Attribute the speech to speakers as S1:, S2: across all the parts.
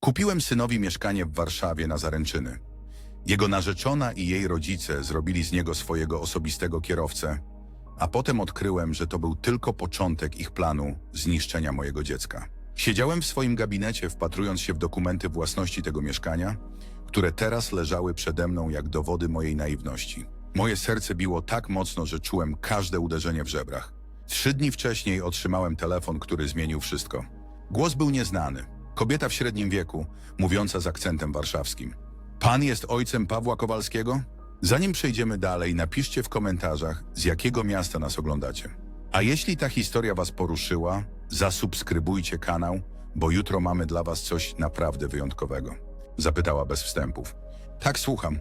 S1: Kupiłem synowi mieszkanie w Warszawie na zaręczyny. Jego narzeczona i jej rodzice zrobili z niego swojego osobistego kierowcę, a potem odkryłem, że to był tylko początek ich planu zniszczenia mojego dziecka. Siedziałem w swoim gabinecie, wpatrując się w dokumenty własności tego mieszkania, które teraz leżały przede mną jak dowody mojej naiwności. Moje serce biło tak mocno, że czułem każde uderzenie w żebrach. Trzy dni wcześniej otrzymałem telefon, który zmienił wszystko. Głos był nieznany. Kobieta w średnim wieku, mówiąca z akcentem warszawskim. Pan jest ojcem Pawła Kowalskiego? Zanim przejdziemy dalej, napiszcie w komentarzach, z jakiego miasta nas oglądacie. A jeśli ta historia Was poruszyła, zasubskrybujcie kanał, bo jutro mamy dla Was coś naprawdę wyjątkowego. Zapytała bez wstępów. Tak, słucham.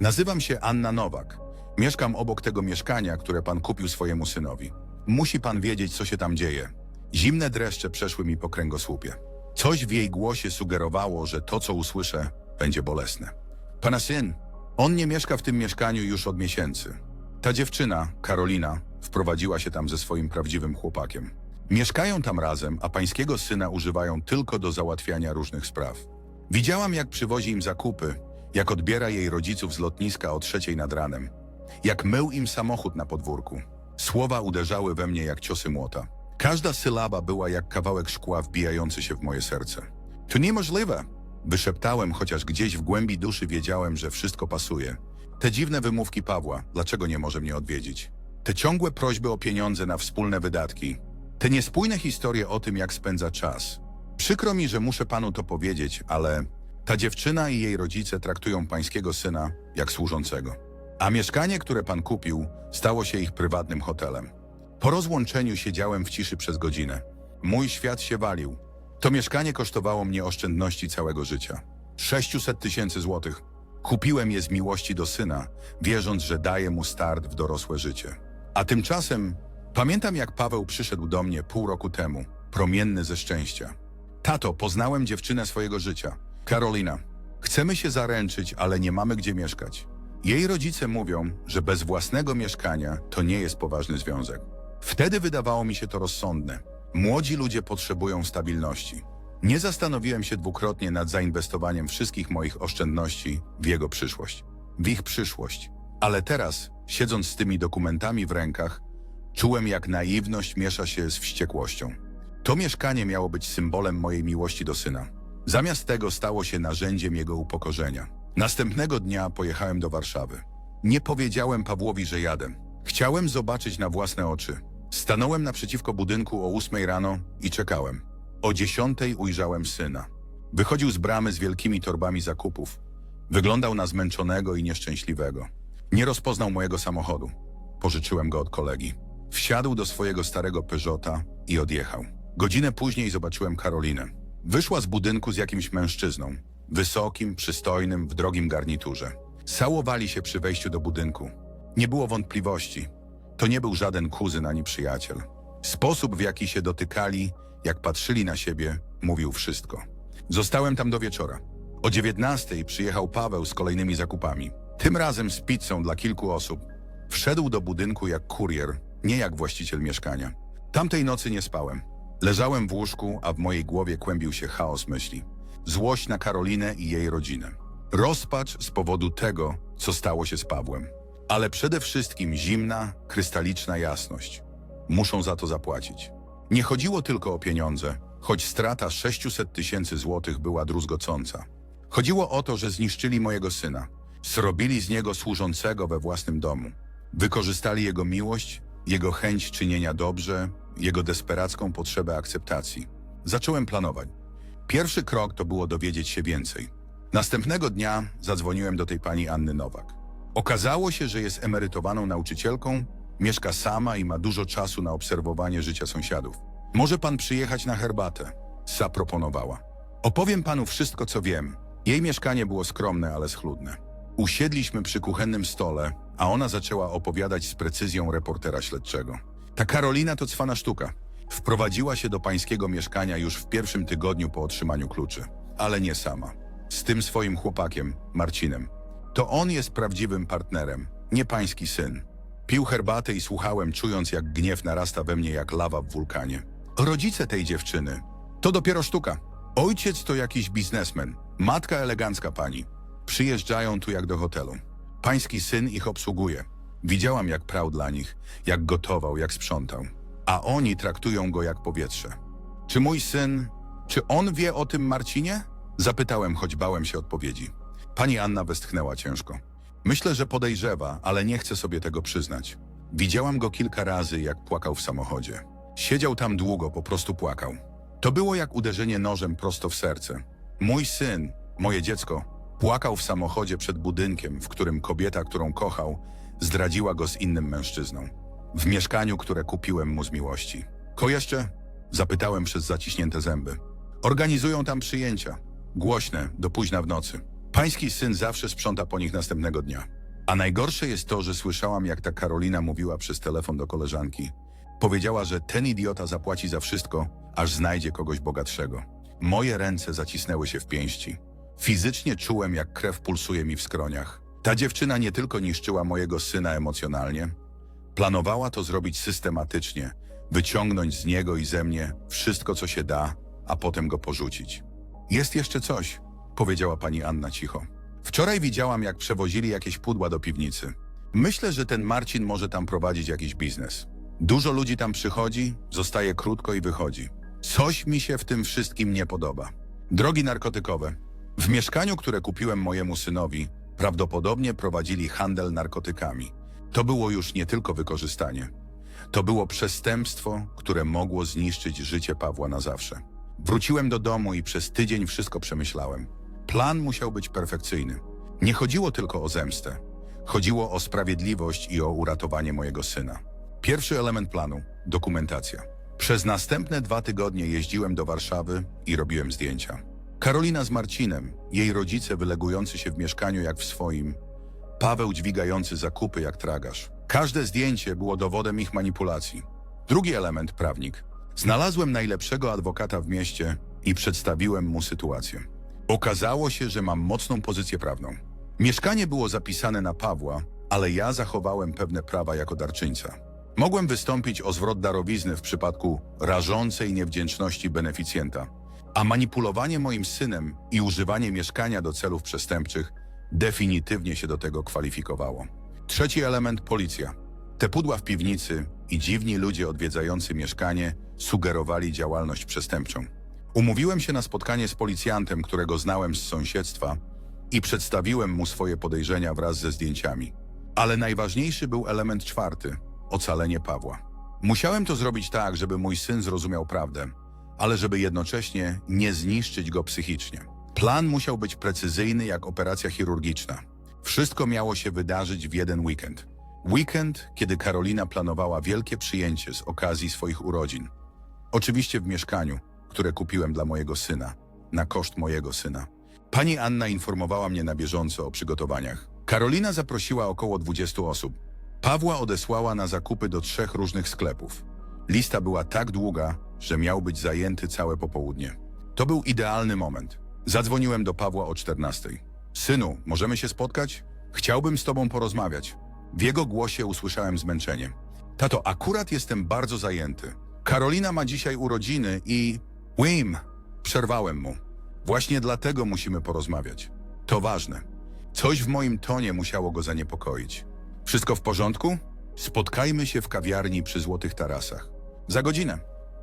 S1: Nazywam się Anna Nowak. Mieszkam obok tego mieszkania, które Pan kupił swojemu synowi. Musi Pan wiedzieć, co się tam dzieje. Zimne dreszcze przeszły mi po kręgosłupie. Coś w jej głosie sugerowało, że to, co usłyszę, będzie bolesne. Pana syn, on nie mieszka w tym mieszkaniu już od miesięcy. Ta dziewczyna, Karolina, wprowadziła się tam ze swoim prawdziwym chłopakiem. Mieszkają tam razem, a pańskiego syna używają tylko do załatwiania różnych spraw. Widziałam, jak przywozi im zakupy, jak odbiera jej rodziców z lotniska o trzeciej nad ranem, jak mył im samochód na podwórku. Słowa uderzały we mnie jak ciosy młota. Każda sylaba była jak kawałek szkła wbijający się w moje serce. To niemożliwe! Wyszeptałem, chociaż gdzieś w głębi duszy wiedziałem, że wszystko pasuje. Te dziwne wymówki Pawła, dlaczego nie może mnie odwiedzić? Te ciągłe prośby o pieniądze na wspólne wydatki. Te niespójne historie o tym, jak spędza czas. Przykro mi, że muszę panu to powiedzieć, ale ta dziewczyna i jej rodzice traktują pańskiego syna jak służącego. A mieszkanie, które pan kupił, stało się ich prywatnym hotelem. Po rozłączeniu siedziałem w ciszy przez godzinę. Mój świat się walił. To mieszkanie kosztowało mnie oszczędności całego życia. 600 tysięcy złotych. Kupiłem je z miłości do syna, wierząc, że daje mu start w dorosłe życie. A tymczasem pamiętam, jak Paweł przyszedł do mnie pół roku temu, promienny ze szczęścia. Tato, poznałem dziewczynę swojego życia. Karolina. Chcemy się zaręczyć, ale nie mamy gdzie mieszkać. Jej rodzice mówią, że bez własnego mieszkania to nie jest poważny związek. Wtedy wydawało mi się to rozsądne. Młodzi ludzie potrzebują stabilności. Nie zastanowiłem się dwukrotnie nad zainwestowaniem wszystkich moich oszczędności w jego przyszłość. W ich przyszłość. Ale teraz, siedząc z tymi dokumentami w rękach, czułem jak naiwność miesza się z wściekłością. To mieszkanie miało być symbolem mojej miłości do syna. Zamiast tego stało się narzędziem jego upokorzenia. Następnego dnia pojechałem do Warszawy. Nie powiedziałem Pawłowi, że jadę. Chciałem zobaczyć na własne oczy. Stanąłem naprzeciwko budynku o ósmej rano i czekałem. O dziesiątej ujrzałem syna. Wychodził z bramy z wielkimi torbami zakupów. Wyglądał na zmęczonego i nieszczęśliwego. Nie rozpoznał mojego samochodu. Pożyczyłem go od kolegi. Wsiadł do swojego starego Peugeota i odjechał. Godzinę później zobaczyłem Karolinę. Wyszła z budynku z jakimś mężczyzną. Wysokim, przystojnym, w drogim garniturze. Całowali się przy wejściu do budynku. Nie było wątpliwości. To nie był żaden kuzyn ani przyjaciel. Sposób, w jaki się dotykali, jak patrzyli na siebie, mówił wszystko. Zostałem tam do wieczora. O dziewiętnastej przyjechał Paweł z kolejnymi zakupami. Tym razem z pizzą dla kilku osób. Wszedł do budynku jak kurier, nie jak właściciel mieszkania. Tamtej nocy nie spałem. Leżałem w łóżku, a w mojej głowie kłębił się chaos myśli. Złość na Karolinę i jej rodzinę. Rozpacz z powodu tego, co stało się z Pawłem. Ale przede wszystkim zimna, krystaliczna jasność. Muszą za to zapłacić. Nie chodziło tylko o pieniądze, choć strata 600 tysięcy złotych była druzgocąca. Chodziło o to, że zniszczyli mojego syna. Zrobili z niego służącego we własnym domu. Wykorzystali jego miłość, jego chęć czynienia dobrze, jego desperacką potrzebę akceptacji. Zacząłem planować. Pierwszy krok to było dowiedzieć się więcej. Następnego dnia zadzwoniłem do tej pani Anny Nowak. Okazało się, że jest emerytowaną nauczycielką, mieszka sama i ma dużo czasu na obserwowanie życia sąsiadów. Może pan przyjechać na herbatę? Zaproponowała. Opowiem panu wszystko, co wiem. Jej mieszkanie było skromne, ale schludne. Usiedliśmy przy kuchennym stole, a ona zaczęła opowiadać z precyzją reportera śledczego. Ta Karolina to cwana sztuka. Wprowadziła się do pańskiego mieszkania już w pierwszym tygodniu po otrzymaniu kluczy. Ale nie sama. Z tym swoim chłopakiem, Marcinem. To on jest prawdziwym partnerem, nie pański syn. Pił herbatę i słuchałem, czując jak gniew narasta we mnie jak lawa w wulkanie. Rodzice tej dziewczyny. To dopiero sztuka. Ojciec to jakiś biznesmen, matka elegancka pani. Przyjeżdżają tu jak do hotelu. Pański syn ich obsługuje. Widziałam, jak prał dla nich, jak gotował, jak sprzątał. A oni traktują go jak powietrze. Czy mój syn, czy on wie o tym Marcinie? Zapytałem, choć bałem się odpowiedzi. Pani Anna westchnęła ciężko. Myślę, że podejrzewa, ale nie chce sobie tego przyznać. Widziałam go kilka razy, jak płakał w samochodzie. Siedział tam długo, po prostu płakał. To było jak uderzenie nożem prosto w serce. Mój syn, moje dziecko, płakał w samochodzie przed budynkiem, w którym kobieta, którą kochał, zdradziła go z innym mężczyzną. W mieszkaniu, które kupiłem mu z miłości. Ko? Zapytałem przez zaciśnięte zęby. Organizują tam przyjęcia. Głośne, do późna w nocy. Pański syn zawsze sprząta po nich następnego dnia. A najgorsze jest to, że słyszałam, jak ta Karolina mówiła przez telefon do koleżanki. Powiedziała, że ten idiota zapłaci za wszystko, aż znajdzie kogoś bogatszego. Moje ręce zacisnęły się w pięści. Fizycznie czułem, jak krew pulsuje mi w skroniach. Ta dziewczyna nie tylko niszczyła mojego syna emocjonalnie, planowała to zrobić systematycznie, wyciągnąć z niego i ze mnie wszystko, co się da, a potem go porzucić. Jest jeszcze coś, powiedziała pani Anna cicho. Wczoraj widziałam, jak przewozili jakieś pudła do piwnicy. Myślę, że ten Marcin może tam prowadzić jakiś biznes. Dużo ludzi tam przychodzi, zostaje krótko i wychodzi. Coś mi się w tym wszystkim nie podoba. Drogi narkotykowe. W mieszkaniu, które kupiłem mojemu synowi, prawdopodobnie prowadzili handel narkotykami. To było już nie tylko wykorzystanie. To było przestępstwo, które mogło zniszczyć życie Pawła na zawsze. Wróciłem do domu i przez tydzień wszystko przemyślałem. Plan musiał być perfekcyjny. Nie chodziło tylko o zemstę. Chodziło o sprawiedliwość i o uratowanie mojego syna. Pierwszy element planu dokumentacja. Przez następne dwa tygodnie jeździłem do Warszawy i robiłem zdjęcia. Karolina z Marcinem, jej rodzice wylegujący się w mieszkaniu jak w swoim, Paweł dźwigający zakupy jak tragarz. Każde zdjęcie było dowodem ich manipulacji. Drugi element prawnik. Znalazłem najlepszego adwokata w mieście i przedstawiłem mu sytuację. Okazało się, że mam mocną pozycję prawną. Mieszkanie było zapisane na Pawła, ale ja zachowałem pewne prawa jako darczyńca. Mogłem wystąpić o zwrot darowizny w przypadku rażącej niewdzięczności beneficjenta, a manipulowanie moim synem i używanie mieszkania do celów przestępczych definitywnie się do tego kwalifikowało. Trzeci element policja. Te pudła w piwnicy i dziwni ludzie odwiedzający mieszkanie sugerowali działalność przestępczą. Umówiłem się na spotkanie z policjantem, którego znałem z sąsiedztwa i przedstawiłem mu swoje podejrzenia wraz ze zdjęciami. Ale najważniejszy był element czwarty ocalenie Pawła. Musiałem to zrobić tak, żeby mój syn zrozumiał prawdę, ale żeby jednocześnie nie zniszczyć go psychicznie. Plan musiał być precyzyjny jak operacja chirurgiczna. Wszystko miało się wydarzyć w jeden weekend. Weekend, kiedy Karolina planowała wielkie przyjęcie z okazji swoich urodzin. Oczywiście w mieszkaniu, które kupiłem dla mojego syna, na koszt mojego syna. Pani Anna informowała mnie na bieżąco o przygotowaniach. Karolina zaprosiła około 20 osób. Pawła odesłała na zakupy do trzech różnych sklepów. Lista była tak długa, że miał być zajęty całe popołudnie. To był idealny moment. Zadzwoniłem do Pawła o 14. Synu, możemy się spotkać? Chciałbym z tobą porozmawiać. W jego głosie usłyszałem zmęczenie. Tato, akurat jestem bardzo zajęty. Karolina ma dzisiaj urodziny i... Wim! Przerwałem mu. Właśnie dlatego musimy porozmawiać. To ważne. Coś w moim tonie musiało go zaniepokoić. Wszystko w porządku? Spotkajmy się w kawiarni przy Złotych Tarasach. Za godzinę.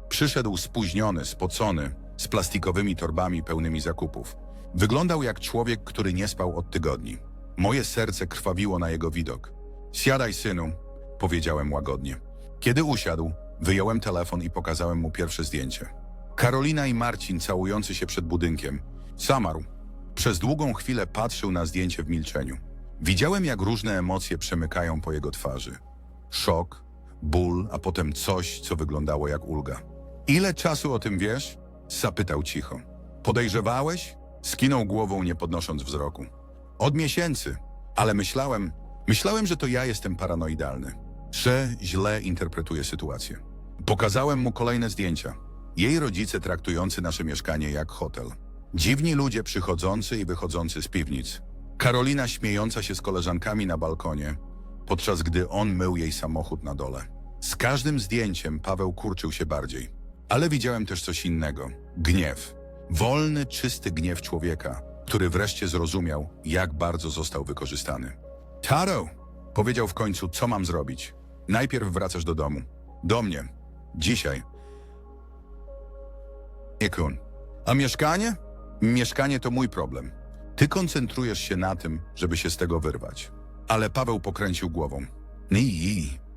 S1: Przyszedł spóźniony, spocony, z plastikowymi torbami pełnymi zakupów. Wyglądał jak człowiek, który nie spał od tygodni. Moje serce krwawiło na jego widok. Siadaj, synu, powiedziałem łagodnie. Kiedy usiadł, wyjąłem telefon i pokazałem mu pierwsze zdjęcie. Karolina i Marcin całujący się przed budynkiem. Zamarł. Przez długą chwilę patrzył na zdjęcie w milczeniu. Widziałem, jak różne emocje przemykają po jego twarzy. Szok, ból, a potem coś, co wyglądało jak ulga. Ile czasu o tym wiesz? Zapytał cicho. Podejrzewałeś? Skinął głową, nie podnosząc wzroku. Od miesięcy, ale myślałem, myślałem, że to ja jestem paranoidalny, że źle interpretuję sytuację. Pokazałem mu kolejne zdjęcia. Jej rodzice traktujący nasze mieszkanie jak hotel. Dziwni ludzie przychodzący i wychodzący z piwnic. Karolina śmiejąca się z koleżankami na balkonie, podczas gdy on mył jej samochód na dole. Z każdym zdjęciem Paweł kurczył się bardziej. Ale widziałem też coś innego. Gniew. Wolny, czysty gniew człowieka, który wreszcie zrozumiał, jak bardzo został wykorzystany. Taro! Powiedział w końcu, co mam zrobić. Najpierw wracasz do domu. Do mnie. Dzisiaj. Ekun. A mieszkanie? Mieszkanie to mój problem. Ty koncentrujesz się na tym, żeby się z tego wyrwać. Ale Paweł pokręcił głową. Nie,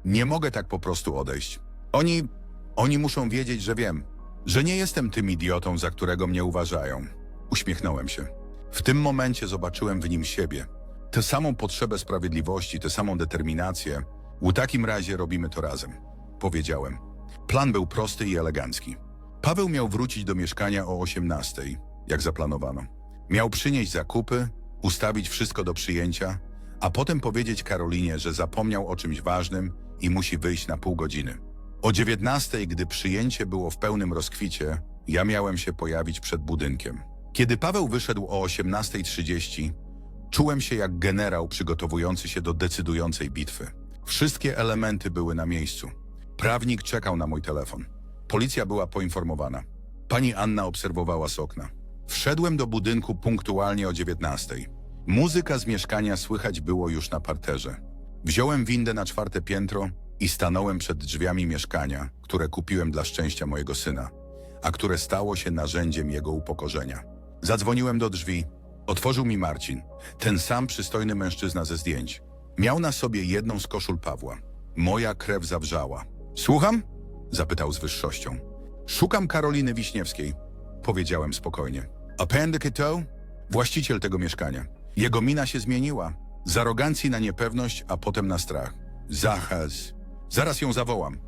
S1: nie mogę tak po prostu odejść. Oni, oni muszą wiedzieć, że wiem, że nie jestem tym idiotą, za którego mnie uważają. Uśmiechnąłem się. W tym momencie zobaczyłem w nim siebie. Tę samą potrzebę sprawiedliwości, tę samą determinację. W takim razie robimy to razem. Powiedziałem. Plan był prosty i elegancki. Paweł miał wrócić do mieszkania o 18, jak zaplanowano. Miał przynieść zakupy, ustawić wszystko do przyjęcia, a potem powiedzieć Karolinie, że zapomniał o czymś ważnym i musi wyjść na pół godziny. O 19, gdy przyjęcie było w pełnym rozkwicie, ja miałem się pojawić przed budynkiem. Kiedy Paweł wyszedł o 18.30, czułem się jak generał przygotowujący się do decydującej bitwy. Wszystkie elementy były na miejscu. Prawnik czekał na mój telefon. Policja była poinformowana. Pani Anna obserwowała z okna. Wszedłem do budynku punktualnie o 19. Muzyka z mieszkania słychać było już na parterze. Wziąłem windę na czwarte piętro i stanąłem przed drzwiami mieszkania, które kupiłem dla szczęścia mojego syna, a które stało się narzędziem jego upokorzenia. Zadzwoniłem do drzwi. Otworzył mi Marcin, ten sam przystojny mężczyzna ze zdjęć. Miał na sobie jedną z koszul Pawła. Moja krew zawrzała. Słucham? Zapytał z wyższością. Szukam Karoliny Wiśniewskiej, powiedziałem spokojnie. A pan to? Właściciel tego mieszkania. Jego mina się zmieniła. Z arogancji na niepewność, a potem na strach. Zachaz. Zaraz ją zawołam.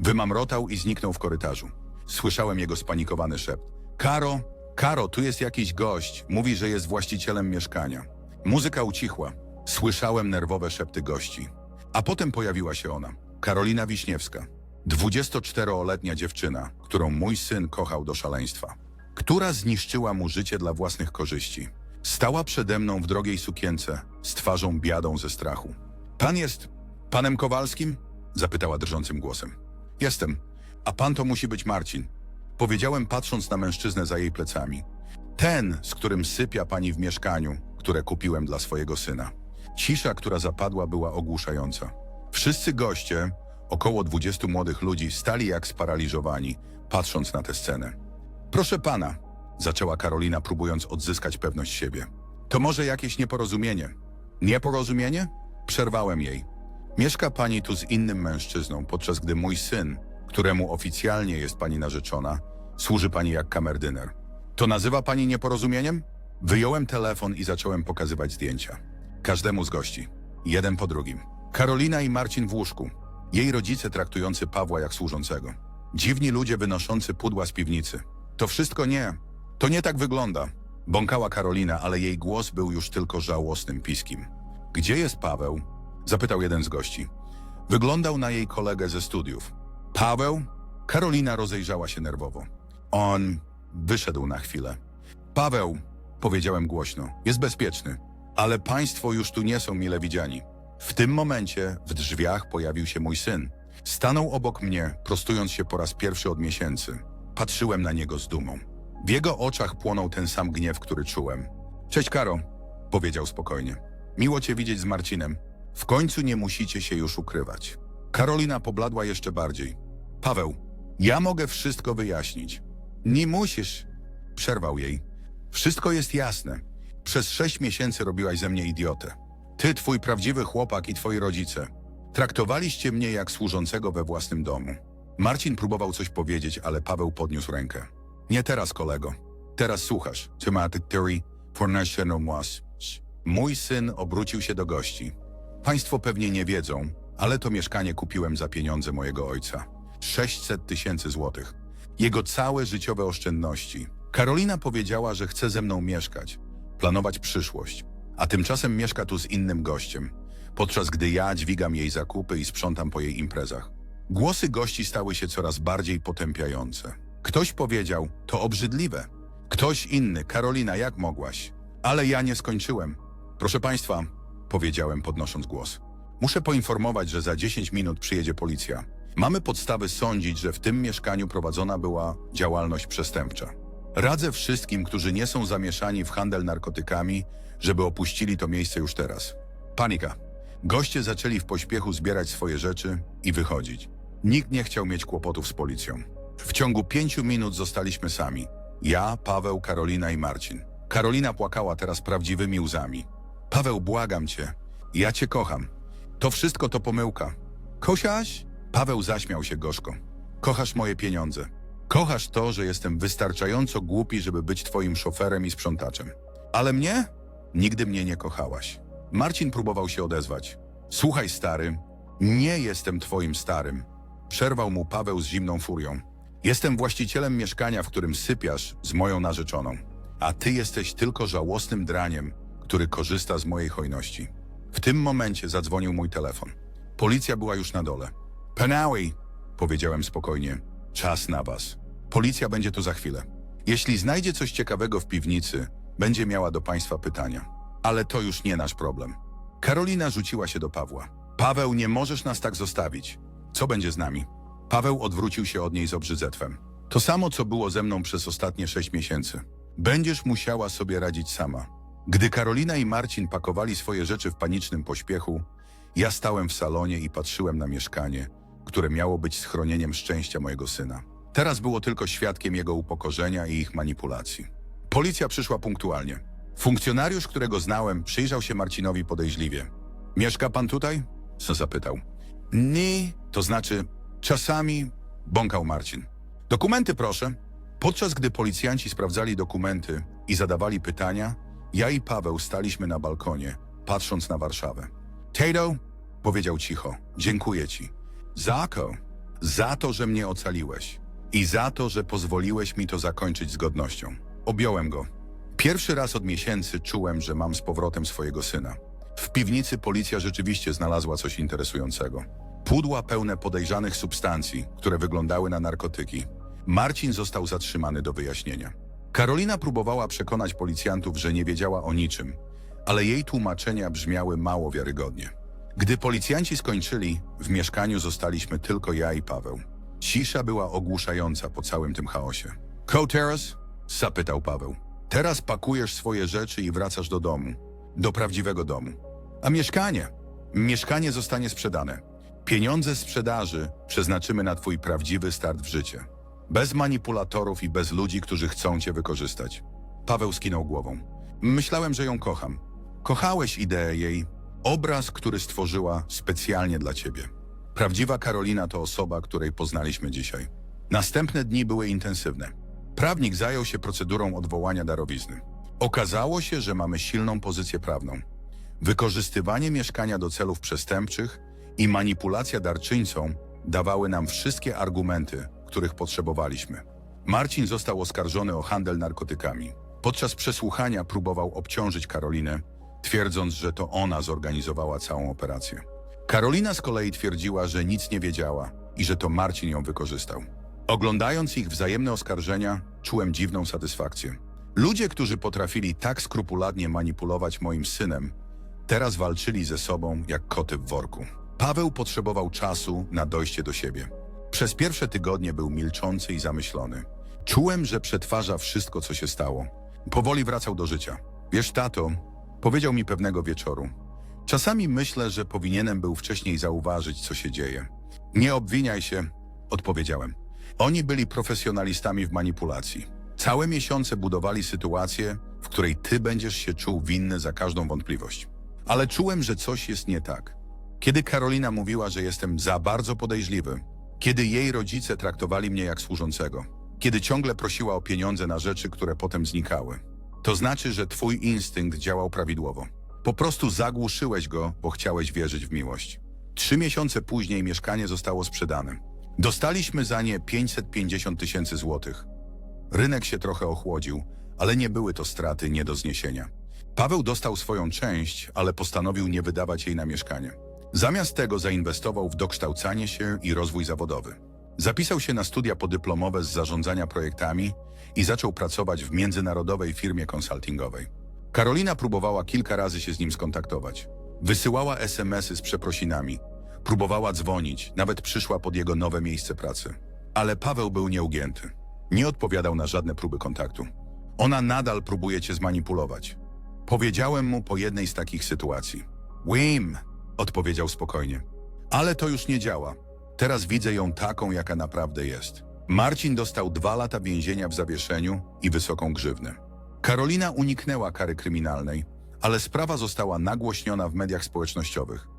S1: Wymamrotał i zniknął w korytarzu. Słyszałem jego spanikowany szept. Karo, Karo, tu jest jakiś gość. Mówi, że jest właścicielem mieszkania. Muzyka ucichła. Słyszałem nerwowe szepty gości. A potem pojawiła się ona. Karolina Wiśniewska. 24-letnia dziewczyna, którą mój syn kochał do szaleństwa. Która zniszczyła mu życie dla własnych korzyści. Stała przede mną w drogiej sukience, z twarzą biadą ze strachu. Pan jest panem Kowalskim? Zapytała drżącym głosem. Jestem. A pan to musi być Marcin. Powiedziałem patrząc na mężczyznę za jej plecami. Ten, z którym sypia pani w mieszkaniu, które kupiłem dla swojego syna. Cisza, która zapadła, była ogłuszająca. Wszyscy goście, około 20 młodych ludzi, stali jak sparaliżowani, patrząc na tę scenę. Proszę pana, zaczęła Karolina, próbując odzyskać pewność siebie. To może jakieś nieporozumienie. Nieporozumienie? Przerwałem jej. Mieszka pani tu z innym mężczyzną, podczas gdy mój syn, któremu oficjalnie jest pani narzeczona, służy pani jak kamerdyner. To nazywa pani nieporozumieniem? Wyjąłem telefon i zacząłem pokazywać zdjęcia. Każdemu z gości. Jeden po drugim. Karolina i Marcin w łóżku. Jej rodzice traktujący Pawła jak służącego. Dziwni ludzie wynoszący pudła z piwnicy. To wszystko nie. To nie tak wygląda. Bąkała Karolina, ale jej głos był już tylko żałosnym piskiem. Gdzie jest Paweł? Zapytał jeden z gości. Wyglądał na jej kolegę ze studiów. Paweł? Karolina rozejrzała się nerwowo. On wyszedł na chwilę. Paweł, powiedziałem głośno, jest bezpieczny. Ale państwo już tu nie są mile widziani. W tym momencie w drzwiach pojawił się mój syn. Stanął obok mnie, prostując się po raz pierwszy od miesięcy. Patrzyłem na niego z dumą. W jego oczach płonął ten sam gniew, który czułem. Cześć, Karo, powiedział spokojnie. Miło cię widzieć z Marcinem. W końcu nie musicie się już ukrywać. Karolina pobladła jeszcze bardziej. Paweł, ja mogę wszystko wyjaśnić. Nie musisz, przerwał jej. Wszystko jest jasne. Przez sześć miesięcy robiłaś ze mnie idiotę. Ty, twój prawdziwy chłopak i twoi rodzice. Traktowaliście mnie jak służącego we własnym domu. Marcin próbował coś powiedzieć, ale Paweł podniósł rękę. Nie teraz, kolego. Teraz słuchasz. Thematic theory for national was. Mój syn obrócił się do gości. Państwo pewnie nie wiedzą, ale to mieszkanie kupiłem za pieniądze mojego ojca. 600 tysięcy złotych. Jego całe życiowe oszczędności. Karolina powiedziała, że chce ze mną mieszkać, planować przyszłość, a tymczasem mieszka tu z innym gościem, podczas gdy ja dźwigam jej zakupy i sprzątam po jej imprezach. Głosy gości stały się coraz bardziej potępiające. Ktoś powiedział, to obrzydliwe. Ktoś inny, Karolina, jak mogłaś? Ale ja nie skończyłem. Proszę państwa, powiedziałem podnosząc głos. Muszę poinformować, że za 10 minut przyjedzie policja. Mamy podstawy sądzić, że w tym mieszkaniu prowadzona była działalność przestępcza. Radzę wszystkim, którzy nie są zamieszani w handel narkotykami, żeby opuścili to miejsce już teraz. Panika. Goście zaczęli w pośpiechu zbierać swoje rzeczy i wychodzić. Nikt nie chciał mieć kłopotów z policją. W ciągu pięciu minut zostaliśmy sami. Ja, Paweł, Karolina i Marcin. Karolina płakała teraz prawdziwymi łzami. Paweł, błagam cię. Ja cię kocham. To wszystko to pomyłka. Kosiaś? Paweł zaśmiał się gorzko. Kochasz moje pieniądze. Kochasz to, że jestem wystarczająco głupi, żeby być twoim szoferem i sprzątaczem. Ale mnie? Nigdy mnie nie kochałaś. Marcin próbował się odezwać. Słuchaj, stary, nie jestem twoim starym. Przerwał mu Paweł z zimną furią. Jestem właścicielem mieszkania, w którym sypiasz z moją narzeczoną. A ty jesteś tylko żałosnym draniem, który korzysta z mojej hojności. W tym momencie zadzwonił mój telefon. Policja była już na dole. Penawi, powiedziałem spokojnie. Czas na was. Policja będzie tu za chwilę. Jeśli znajdzie coś ciekawego w piwnicy, będzie miała do państwa pytania. Ale to już nie nasz problem. Karolina rzuciła się do Pawła. Paweł, nie możesz nas tak zostawić. Co będzie z nami? Paweł odwrócił się od niej z obrzydzetwem. To samo, co było ze mną przez ostatnie sześć miesięcy. Będziesz musiała sobie radzić sama. Gdy Karolina i Marcin pakowali swoje rzeczy w panicznym pośpiechu, ja stałem w salonie i patrzyłem na mieszkanie, które miało być schronieniem szczęścia mojego syna. Teraz było tylko świadkiem jego upokorzenia i ich manipulacji. Policja przyszła punktualnie. Funkcjonariusz, którego znałem, przyjrzał się Marcinowi podejrzliwie. Mieszka pan tutaj? Zapytał. Nie, to znaczy czasami, bąkał Marcin. Dokumenty proszę. Podczas gdy policjanci sprawdzali dokumenty i zadawali pytania, ja i Paweł staliśmy na balkonie, patrząc na Warszawę. Tato, powiedział cicho, dziękuję ci. Zako, za to, że mnie ocaliłeś i za to, że pozwoliłeś mi to zakończyć z godnością. Objąłem go. Pierwszy raz od miesięcy czułem, że mam z powrotem swojego syna. W piwnicy policja rzeczywiście znalazła coś interesującego. Pudła pełne podejrzanych substancji, które wyglądały na narkotyki. Marcin został zatrzymany do wyjaśnienia. Karolina próbowała przekonać policjantów, że nie wiedziała o niczym, ale jej tłumaczenia brzmiały mało wiarygodnie. Gdy policjanci skończyli, w mieszkaniu zostaliśmy tylko ja i Paweł. Cisza była ogłuszająca po całym tym chaosie. Co teraz? Zapytał Paweł. Teraz pakujesz swoje rzeczy i wracasz do domu. Do prawdziwego domu. A mieszkanie? Mieszkanie zostanie sprzedane. Pieniądze sprzedaży przeznaczymy na twój prawdziwy start w życie. Bez manipulatorów i bez ludzi, którzy chcą cię wykorzystać. Paweł skinął głową. Myślałem, że ją kocham. Kochałeś ideę jej, obraz, który stworzyła specjalnie dla ciebie. Prawdziwa Karolina to osoba, której poznaliśmy dzisiaj. Następne dni były intensywne. Prawnik zajął się procedurą odwołania darowizny. Okazało się, że mamy silną pozycję prawną. Wykorzystywanie mieszkania do celów przestępczych i manipulacja darczyńcą dawały nam wszystkie argumenty, których potrzebowaliśmy. Marcin został oskarżony o handel narkotykami. Podczas przesłuchania próbował obciążyć Karolinę, twierdząc, że to ona zorganizowała całą operację. Karolina z kolei twierdziła, że nic nie wiedziała i że to Marcin ją wykorzystał. Oglądając ich wzajemne oskarżenia, czułem dziwną satysfakcję. Ludzie, którzy potrafili tak skrupulatnie manipulować moim synem, teraz walczyli ze sobą jak koty w worku. Paweł potrzebował czasu na dojście do siebie. Przez pierwsze tygodnie był milczący i zamyślony. Czułem, że przetwarza wszystko, co się stało. Powoli wracał do życia. Wiesz, tato, powiedział mi pewnego wieczoru. Czasami myślę, że powinienem był wcześniej zauważyć, co się dzieje. Nie obwiniaj się, odpowiedziałem. Oni byli profesjonalistami w manipulacji. Całe miesiące budowali sytuację, w której ty będziesz się czuł winny za każdą wątpliwość. Ale czułem, że coś jest nie tak. Kiedy Karolina mówiła, że jestem za bardzo podejrzliwy, kiedy jej rodzice traktowali mnie jak służącego, kiedy ciągle prosiła o pieniądze na rzeczy, które potem znikały, to znaczy, że twój instynkt działał prawidłowo. Po prostu zagłuszyłeś go, bo chciałeś wierzyć w miłość. Trzy miesiące później mieszkanie zostało sprzedane. Dostaliśmy za nie 550 tysięcy złotych. Rynek się trochę ochłodził, ale nie były to straty nie do zniesienia. Paweł dostał swoją część, ale postanowił nie wydawać jej na mieszkanie. Zamiast tego zainwestował w dokształcanie się i rozwój zawodowy. Zapisał się na studia podyplomowe z zarządzania projektami i zaczął pracować w międzynarodowej firmie konsultingowej. Karolina próbowała kilka razy się z nim skontaktować. Wysyłała SMS-y z przeprosinami, próbowała dzwonić, nawet przyszła pod jego nowe miejsce pracy. Ale Paweł był nieugięty. Nie odpowiadał na żadne próby kontaktu. Ona nadal próbuje cię zmanipulować. Powiedziałem mu po jednej z takich sytuacji. Wim, odpowiedział spokojnie. Ale to już nie działa. Teraz widzę ją taką, jaka naprawdę jest. Marcin dostał dwa lata więzienia w zawieszeniu i wysoką grzywnę. Karolina uniknęła kary kryminalnej, ale sprawa została nagłośniona w mediach społecznościowych.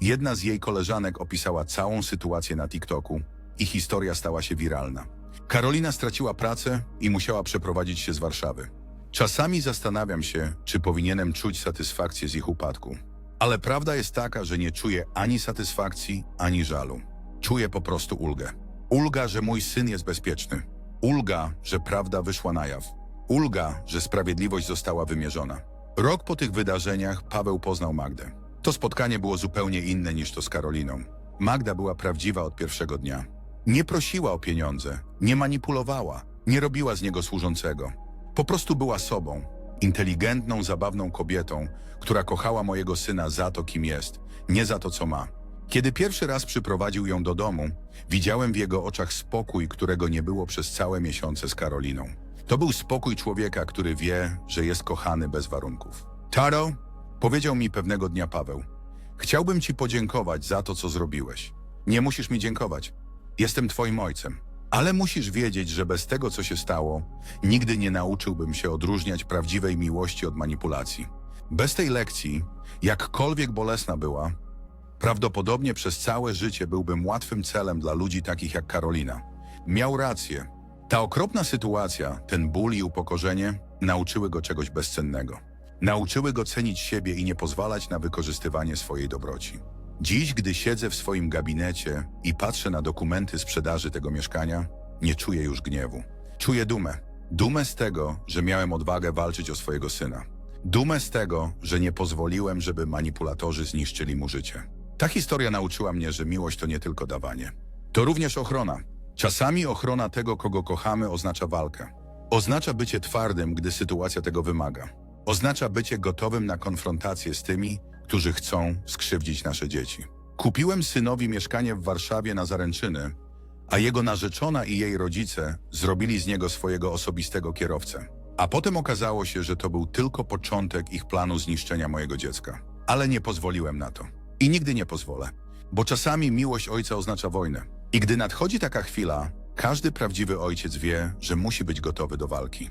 S1: Jedna z jej koleżanek opisała całą sytuację na TikToku i historia stała się wiralna. Karolina straciła pracę i musiała przeprowadzić się z Warszawy. Czasami zastanawiam się, czy powinienem czuć satysfakcję z ich upadku. Ale prawda jest taka, że nie czuję ani satysfakcji, ani żalu. Czuję po prostu ulgę. Ulga, że mój syn jest bezpieczny. Ulga, że prawda wyszła na jaw. Ulga, że sprawiedliwość została wymierzona. Rok po tych wydarzeniach Paweł poznał Magdę. To spotkanie było zupełnie inne niż to z Karoliną. Magda była prawdziwa od pierwszego dnia. Nie prosiła o pieniądze, nie manipulowała, nie robiła z niego służącego. Po prostu była sobą, inteligentną, zabawną kobietą, która kochała mojego syna za to, kim jest, nie za to, co ma. Kiedy pierwszy raz przyprowadził ją do domu, widziałem w jego oczach spokój, którego nie było przez całe miesiące z Karoliną. To był spokój człowieka, który wie, że jest kochany bez warunków. Taro, powiedział mi pewnego dnia Paweł, chciałbym ci podziękować za to, co zrobiłeś. Nie musisz mi dziękować. Jestem twoim ojcem. Ale musisz wiedzieć, że bez tego, co się stało, nigdy nie nauczyłbym się odróżniać prawdziwej miłości od manipulacji. Bez tej lekcji, jakkolwiek bolesna była, prawdopodobnie przez całe życie byłbym łatwym celem dla ludzi takich jak Karolina. Miał rację. Ta okropna sytuacja, ten ból i upokorzenie nauczyły go czegoś bezcennego. Nauczyły go cenić siebie i nie pozwalać na wykorzystywanie swojej dobroci. Dziś, gdy siedzę w swoim gabinecie i patrzę na dokumenty sprzedaży tego mieszkania, nie czuję już gniewu. Czuję dumę. Dumę z tego, że miałem odwagę walczyć o swojego syna. Dumę z tego, że nie pozwoliłem, żeby manipulatorzy zniszczyli mu życie. Ta historia nauczyła mnie, że miłość to nie tylko dawanie. To również ochrona. Czasami ochrona tego, kogo kochamy, oznacza walkę. Oznacza bycie twardym, gdy sytuacja tego wymaga. Oznacza bycie gotowym na konfrontację z tymi, którzy chcą skrzywdzić nasze dzieci. Kupiłem synowi mieszkanie w Warszawie na zaręczyny, a jego narzeczona i jej rodzice zrobili z niego swojego osobistego kierowcę. A potem okazało się, że to był tylko początek ich planu zniszczenia mojego dziecka. Ale nie pozwoliłem na to. I nigdy nie pozwolę. Bo czasami miłość ojca oznacza wojnę. I gdy nadchodzi taka chwila, każdy prawdziwy ojciec wie, że musi być gotowy do walki.